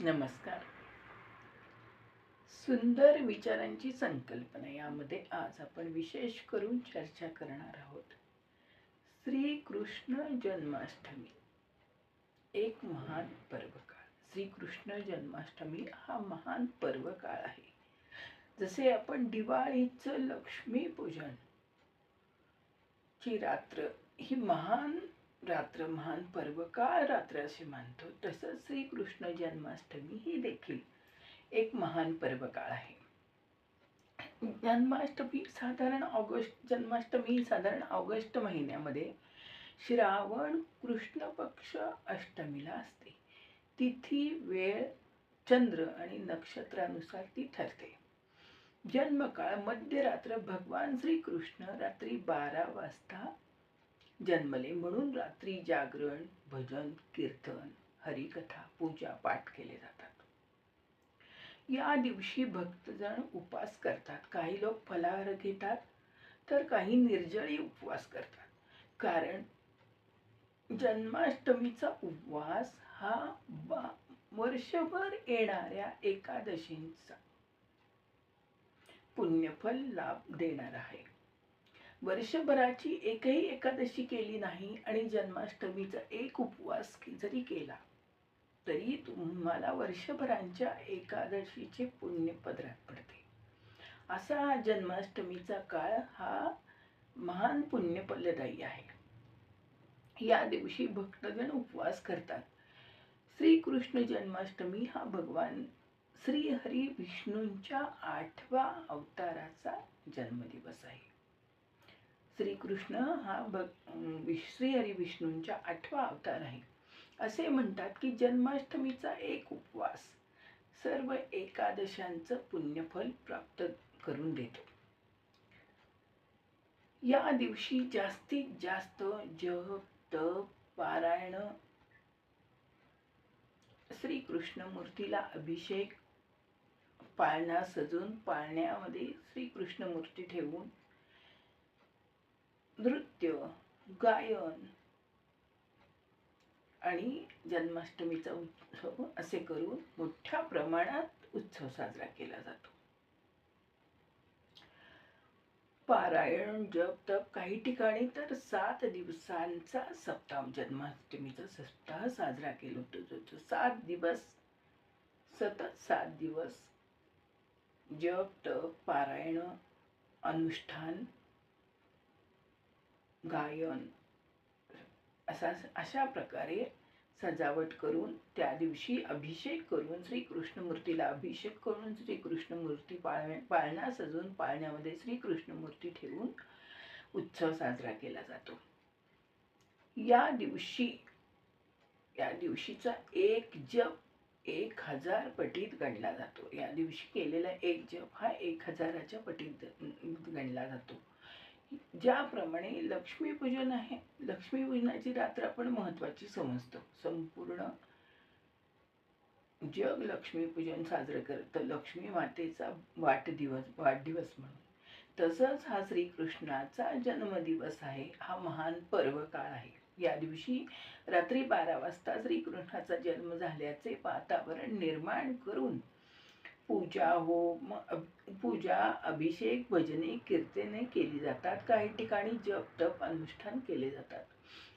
नमस्कार. सुंदर विचारांची संकल्पना यामध्ये आज आपण विशेष करून चर्चा करणार आहोत. श्रीकृष्ण जन्माष्टमी. एक महान पर्वकाळ. श्रीकृष्ण जन्माष्टमी हा महान पर्वकाळ आहे. जसे आपण दिवाळीचं लक्ष्मीपूजन ची रात्र ही महान रात्र महान पर्वकाळ रात्र असे मानतो. तसंच श्रीकृष्ण जन्माष्टमी ही देखील एक महान पर्वकाळ आहे. जन्माष्टमी साधारण ऑगस्ट जन्माष्टमी साधारण ऑगस्ट महिन्यामध्ये श्रावण कृष्ण पक्ष अष्टमीला असते. तिथी वेळ चंद्र आणि नक्षत्रानुसार ती ठरते. जन्मकाळ मध्यरात्र भगवान श्रीकृष्ण रात्री बारा वाजता जन्मले म्हणून रात्री जागरण भजन कीर्तन हरिकथा पूजा पाठ केले जातात. या दिवशी भक्तजण उपवास करतात. काही लोक फलाहार घेतात तर काही निर्जळी उपवास करतात. कारण जन्माष्टमीचा उपवास हा बा वर्षभर येणाऱ्या एकादशींचा पुण्यफल लाभ देणार आहे. वर्षभराची एकही एकादशी केली नाही आणि जन्माष्टमीचा एक उपवास जरी केला तरी तुम्हाला वर्षभरांच्या एकादशीचे पुण्य पदरात पडते. असा जन्माष्टमीचा काळ हा महान पुण्यफलदायी आहे. या दिवशी भक्तगण उपवास करतात. श्रीकृष्ण जन्माष्टमी हा भगवान श्री हरी विष्णूंच्या आठवा अवताराचा जन्मदिवस आहे. श्रीकृष्ण हा भग श्रीहरी विष्णूंच्या आठवा अवतार आहे. असे म्हणतात की जन्माष्टमीचा एक उपवास सर्व एकादशांचं पुण्यफल प्राप्त करून देतो. या दिवशी जास्तीत जास्त जप तप पारायण श्रीकृष्ण मूर्तीला अभिषेक पाळणा सजून पाळण्यामध्ये श्रीकृष्ण मूर्ती ठेवून नृत्य गायन आणि जन्माष्टमीचा उत्सव असे करून मोठ्या प्रमाणात उत्सव साजरा केला जातो. पारायण जप तप काही ठिकाणी तर सात दिवसांचा सप्ताह जन्माष्टमीचा सप्ताह साजरा केला होतो. सात दिवस सतत सात दिवस जप तप पारायण अनुष्ठान गायन. असा अशा प्रकारे सजावट करून त्या दिवशी अभिषेक करून श्रीकृष्णमूर्तीला अभिषेक करून श्रीकृष्णमूर्ती पाळ पाळणा सजून पाळण्यामध्ये श्रीकृष्णमूर्ती ठेवून उत्सव साजरा केला जातो. या दिवशी या दिवशीचा एक जप एक हजार पटीत गणला जातो. या दिवशी केलेला एक जप हा एक हजाराच्या पटीत गणला जातो. ज्याप्रमाणे लक्ष्मीपूजन आहे लक्ष्मीपूजनाची रात्र आपण महत्वाची समजतो. संपूर्ण जग लक्ष्मीपूजन साजरं करतं. लक्ष्मी मातेचा वाढदिवस वाढदिवस म्हणून. तसंच हा श्रीकृष्णाचा जन्मदिवस आहे. हा महान पर्व काळ आहे. या दिवशी रात्री बारा वाजता श्रीकृष्णाचा जन्म झाल्याचे वातावरण निर्माण करून पूजा होम पूजा अभिषेक भजने कीर्तने केली जातात. काही ठिकाणी जप तप अनुष्ठान केले जातात.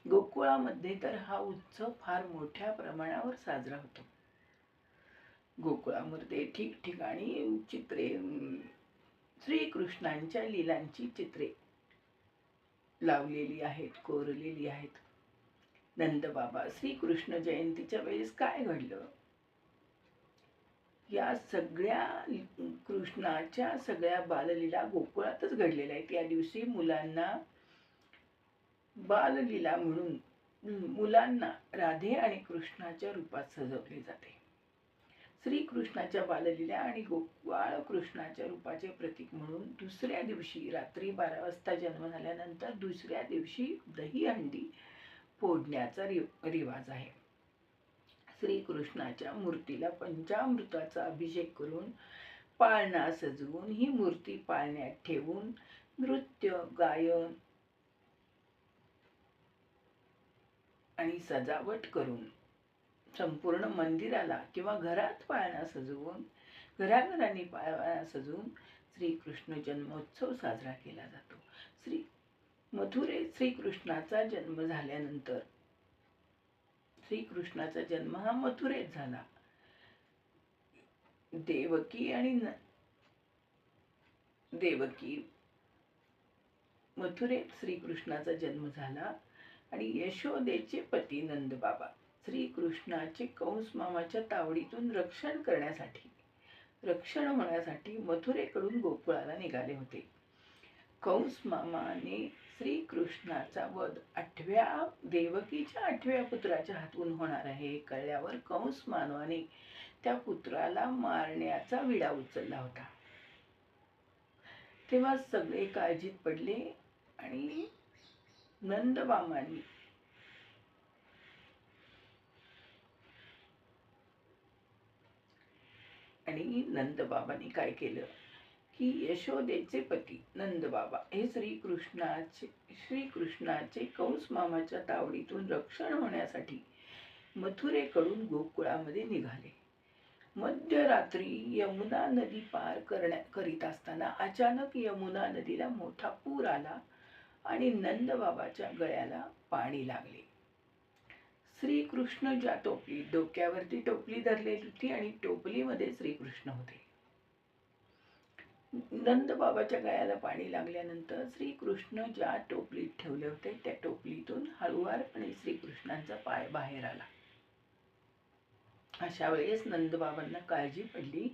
गोकुळामध्ये तर हा उत्सव फार मोठ्या प्रमाणावर साजरा होतो. गोकुळामध्ये ठिकठिकाणी चित्रे श्रीकृष्णांच्या लिलांची चित्रे लावलेली आहेत कोरलेली आहेत. नंदबाबा श्रीकृष्ण जयंतीच्या वेळेस काय घडलं? या सगळ्या कृष्णाच्या सगळ्या बाललीला गोकुळातच घडलेल्या आहेत. या दिवशी मुलांना बाललीला म्हणून मुलांना राधे आणि कृष्णाच्या रूपात सजवले जाते. श्रीकृष्णाच्या बाललीला आणि गोपाळ कृष्णाच्या रूपाचे प्रतीक म्हणून दुसऱ्या दिवशी रात्री बारा वाजता जन्म झाल्यानंतर दुसऱ्या दिवशी दही हंडी फोडण्याचा रिवाज आहे. श्रीकृष्णाच्या मूर्तीला पंचामृताचा अभिषेक करून पाळणा सजवून ही मूर्ती पाळण्यात ठेवून नृत्य गायन आणि सजावट करून संपूर्ण मंदिराला किंवा घरात पाळणा सजवून घराघरांनी पाळणा सजवून श्रीकृष्ण जन्मोत्सव साजरा केला जातो. श्री मथुरेत श्रीकृष्णाचा जन्म झाल्यानंतर श्रीकृष्णाचा जन्म हा मथुरेत झाला. देवकी आणि न- देवकी. मथुरेत श्रीकृष्णाचा जन्म झाला आणि यशोदेचे पती नंदबाबा श्रीकृष्णाचे कंस मामाच्या तावडीतून रक्षण करण्यासाठी रक्षण होण्यासाठी मथुरेकडून गोकुळाला निघाले होते. कंस मामाने श्रीकृष्णाचा वध आठव्या देवकीच्या आठव्या पुत्राच्या हातून होणार आहे. कळल्यावर कंस मानवाने त्या पुत्राला मारण्याचा विडा उचलला होता. तेव्हा सगळे काळजीत पडले आणि नंदबामांनी आणि नंदबाबांनी काय केलं? की यशोदेचे पती नंदबाबा हे श्रीकृष्णाचे श्रीकृष्णाचे कंस मामाच्या तावडीतून रक्षण होण्यासाठी मथुरेकडून गोकुळामध्ये निघाले. मध्यरात्री यमुना नदी पार करण्या करीत असताना अचानक यमुना नदीला मोठा पूर आला आणि नंदबाबाच्या गळ्याला पाणी लागले. श्रीकृष्ण ज्या टोपली डोक्यावरती टोपली धरलेली होती आणि टोपलीमध्ये श्रीकृष्ण होते. नंदबाबाच्या गळ्याला पाणी लागल्यानंतर श्रीकृष्ण ज्या टोपलीत ठेवले होते त्या टोपलीतून हळुवारपणे श्रीकृष्णांचा पाय बाहेर आला. अशा वेळेस नंदबाबांना काळजी पडली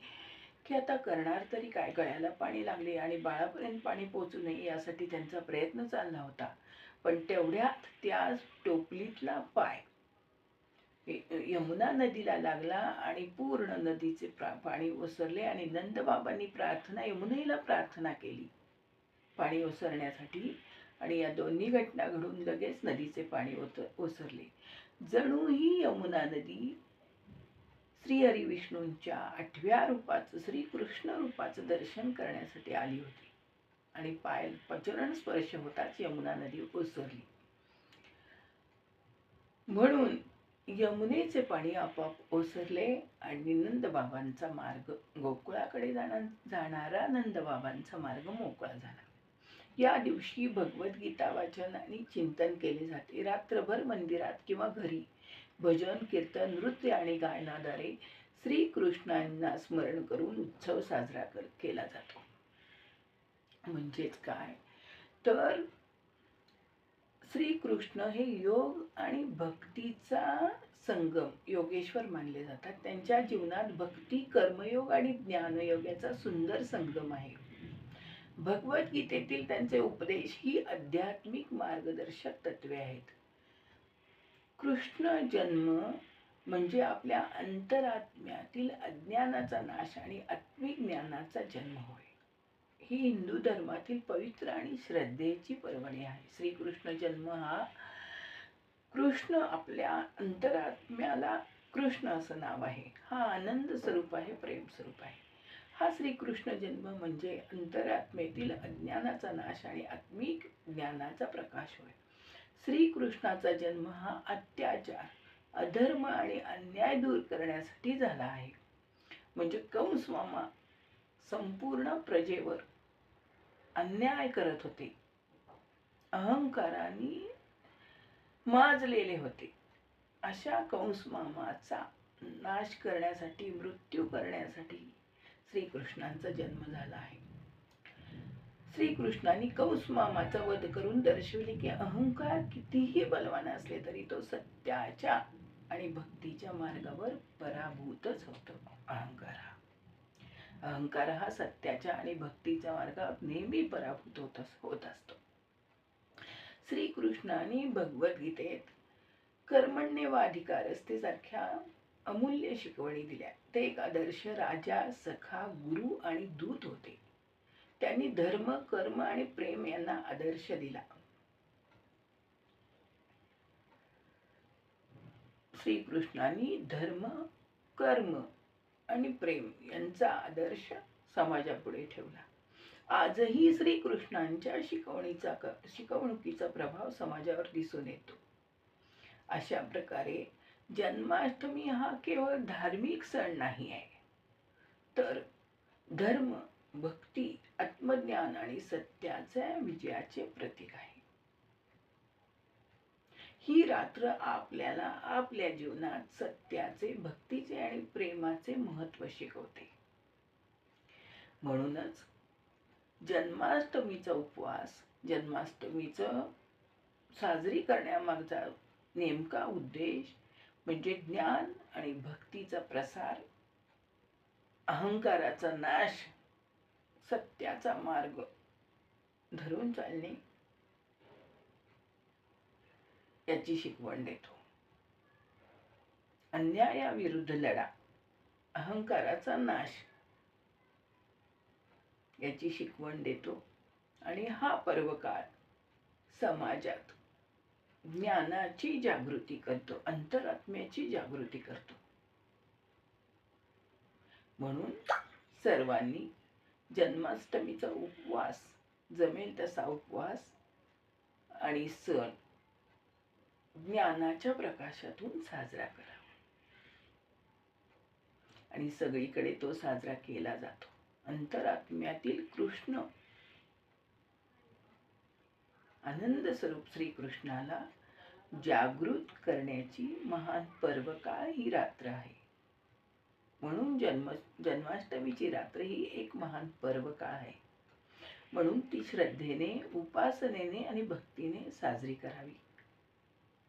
की आता करणार तरी काय? गळ्याला पाणी लागले आणि बाळापर्यंत पाणी पोचू नये यासाठी त्यांचा प्रयत्न चालला होता. पण तेवढ्यात त्या टोपलीतला पाय यमुना नदीला लागला आणि पूर्ण नदीचे पाणी ओसरले आणि नंदबाबांनी प्रार्थना यमुनेला प्रार्थना केली. पाणी ओसरण्यासाठी आणि या दोन्ही घटना घडून लगेच नदीचे पाणी ओत ओसरले. जणू ही यमुना नदी श्रीहरी विष्णूंच्या आठव्या रूपाचं श्रीकृष्ण रूपाचं दर्शन करण्यासाठी आली होती. आणि पाय पचरण स्पर्श होताच यमुना नदी ओसरली. म्हणून यमुनेचे पाणी आपोआप ओसरले आणि नंदबाबांचा मार्ग गोकुळाकडे जाणार जाणारा नंदबाबांचा मार्ग मोकळा झाला. या दिवशी भगवद्गीता वाचन आणि चिंतन केले जाते. रात्रभर मंदिरात किंवा घरी भजन कीर्तन नृत्य आणि गायनाद्वारे श्रीकृष्णांना स्मरण करून उत्सव साजरा कर केला जातो. म्हणजेच काय? तर श्रीकृष्ण हे योग आणि भक्तीचा संगम योगेश्वर मानले जातात. त्यांच्या जीवनात भक्ती कर्मयोग आणि ज्ञानयोग याचा सुंदर संगम आहे. भगवद्गीतेतील त्यांचे उपदेश ही आध्यात्मिक मार्गदर्शक तत्वे आहेत. कृष्ण जन्म म्हणजे आपल्या अंतरात्म्यातील अज्ञानाचा नाश आणि आत्मिक ज्ञानाचा जन्म होय. ही हिंदू धर्मातील पवित्र आणि श्रद्धेची पर्वणी आहे. श्रीकृष्ण जन्म हा कृष्ण आपल्या अंतरात्म्याला कृष्ण असं नाव आहे. हा आनंद स्वरूप आहे प्रेम स्वरूप आहे. हा श्रीकृष्ण जन्म म्हणजे अंतरात्मेतील अज्ञानाचा नाश आणि आत्मिक ज्ञानाचा प्रकाश होय. श्रीकृष्णाचा जन्म हा अत्याचार अधर्म आणि अन्याय दूर करण्यासाठी झाला आहे. म्हणजे कंस मामा संपूर्ण प्रजेवर अन्याय करत होते. अहंकाराने माजलेले होते. अशा कंस मामाचा नाश करण्यासाठी मृत्यू करण्यासाठी श्रीकृष्णांचा जन्म झाला आहे. श्रीकृष्णाने कंस मामाचा वध करून दर्शवले की अहंकार कितीही बलवान असले तरी तो सत्याच्या आणि भक्तीच्या मार्गावर पराभूतच होतो. अहंकार हा अहंकार हा सत्याच्या आणि भक्तीच्या मार्गात नेहमी पराभूत होत होत असतो. श्रीकृष्णाने भगवद्गीतेत कर्मण्य अधिकार असते सारख्या अमूल्य शिकवणी दिल्या. ते एक आदर्श राजा सखा गुरु आणि दूत होते. त्यांनी धर्म कर्म आणि प्रेम यांना आदर्श दिला. श्रीकृष्णांनी धर्म कर्म आणि प्रेम यांचा आदर्श समाजापुढे ठेवला. आजही श्रीकृष्णांच्या शिकवणीचा क- शिकवणुकीचा प्रभाव समाजावर दिसून येतो. अशा प्रकारे जन्माष्टमी हा केवळ धार्मिक सण नाही आहे तर धर्म भक्ती आत्मज्ञान आणि सत्याच्या विजयाचे प्रतीक आहे. ही रात्र आपल्याला आपल्या जीवनात सत्याचे भक्तीचे आणि प्रेमाचे महत्त्व शिकवते. म्हणूनच जन्माष्टमीचा उपवास जन्माष्टमीचं साजरी करण्यामागचा नेमका उद्देश म्हणजे ज्ञान आणि भक्तीचा प्रसार अहंकाराचा नाश सत्याचा मार्ग धरून चालणे. याची शिकवण देतो. अन्यायाविरुद्ध लढा अहंकाराचा नाश. याची शिकवण देतो आणि हा पर्वकाळ समाजात ज्ञानाची जागृती करतो अंतरात्म्याची जागृती करतो. म्हणून सर्वांनी जन्माष्टमीचा उपवास जमेल तसा उपवास आणि सण ज्ञानाच्या प्रकाशातून साजरा करा आणि सगळीकडे तो साजरा केला जातो. अंतरात्म्यातील कृष्ण. आनंद स्वरूप श्रीकृष्णाला जागृत करण्याची महान पर्वकाळ ही रात्र आहे. म्हणून जन्म जन्माष्टमीची रात्र ही एक महान पर्वकाळ आहे. म्हणून ती श्रद्धेने उपासनेने आणि भक्तीने साजरी करावी.